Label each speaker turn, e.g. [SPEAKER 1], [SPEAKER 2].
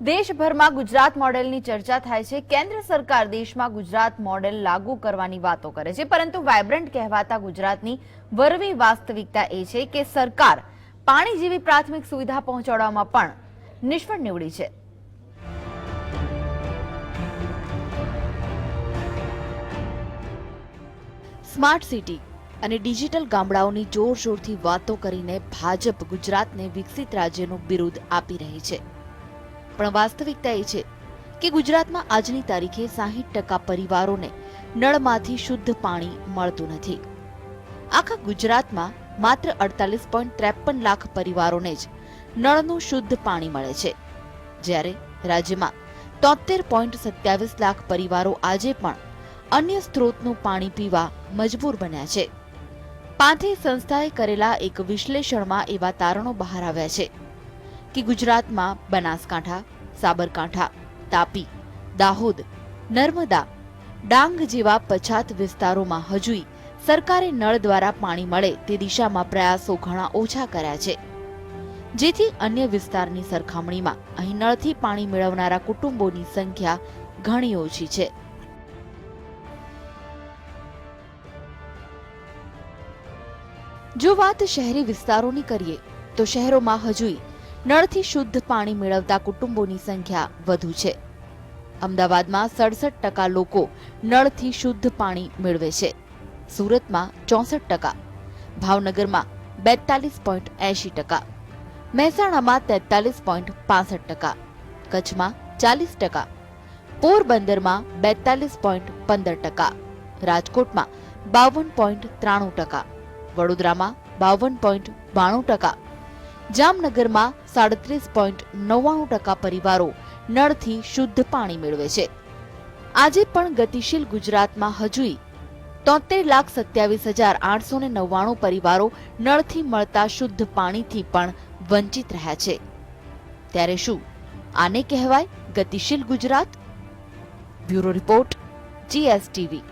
[SPEAKER 1] દેશભરમાં ગુજરાત મોડેલની ચર્ચા થાય છે. કેન્દ્ર સરકાર દેશમાં ગુજરાત મોડેલ લાગુ કરવાની વાતો કરે છે. પરંતુ વાયબ્રન્ટ કહેવાતા ગુજરાતની વરવી વાસ્તવિકતા એ છે કે સરકાર પાણી જેવી પ્રાથમિક સુવિધા પહોંચાડવામાં પણ નિષ્ફળ નીવડી છે. સ્માર્ટ સિટી અને ડિજિટલ ગામડાઓની જોરશોરથી વાતો કરીને ભાજપ ગુજરાતને વિકસિત રાજ્યનું બિરુદ આપી રહી છે. પણ વાસ્તવિકતા એ છે કે ગુજરાતમાં આજની તારીખે સાહીઠ ટકા પરિવારોને નળમાંથી શુદ્ધ પાણી મળતું નથી. આખા ગુજરાતમાં માત્ર અડતાલીસ પોઈન્ટ ત્રેપન લાખ પરિવારોને જ નળનું શુદ્ધ પાણી મળે છે. જ્યારે રાજ્યમાં તોતેર પોઈન્ટ સત્યાવીસ લાખ પરિવારો આજે પણ અન્ય સ્ત્રોતનું પાણી પીવા મજબૂર બન્યા છે. પાંથે સંસ્થાએ કરેલા એક વિશ્લેષણમાં એવા તારણો બહાર આવ્યા છે. કે ગુજરાતમાં બનાસકાંઠા, સાબરકાંઠા, તાપી, દાહોદ, નર્મદા, ડાંગ જેવા પછાત વિસ્તારોમાં હજુય સરકારે નળ દ્વારા પાણી મળે તે દિશામાં પ્રયાસો ઘણા ઓછા કર્યા છે. જેથી અન્ય વિસ્તારની સરખામણીમાં અહીં નળથી પાણી મેળવનારા કુટુંબોની સંખ્યા ઘણી ઓછી છે. જો વાત શહેરી વિસ્તારોની કરીએ, તો શહેરોમાં હજુય નળથી શુદ્ધ પાણી મેળવતા કુટુંબોની સંખ્યા વધુ છે. અમદાવાદમાં સડસઠ ટકા લોકો નળથી શુદ્ધ પાણી મેળવે છે. સુરતમાં ચોસઠ ટકા. ભાવનગરમાં બેતાલીસ પોઈન્ટ એંશી ટકા. મહેસાણામાં તેતાલીસ પોઈન્ટ પાસઠ ટકા. કચ્છમાં ચાલીસ ટકા. પોરબંદરમાં બેતાલીસ પોઈન્ટ પંદર ટકા. રાજકોટમાં બાવન પોઈન્ટ ત્રાણું ટકા. વડોદરામાં બાવન પોઈન્ટ બાણું ટકા. જામનગરમાં સાડત્રીસ પોઈન્ટ નવ્વાણું ટકા પરિવારો નળથી શુદ્ધ પાણી મેળવે છે. આજે પણ ગતિશીલ ગુજરાતમાં હજુય તોતેર લાખ સત્યાવીસ હજાર આઠસો ને નવ્વાણું પરિવારો નળથી મળતા શુદ્ધ પાણીથી પણ વંચિત રહ્યા છે. ત્યારે શું આને કહેવાય ગતિશીલ ગુજરાત? Bureau report, GSTV.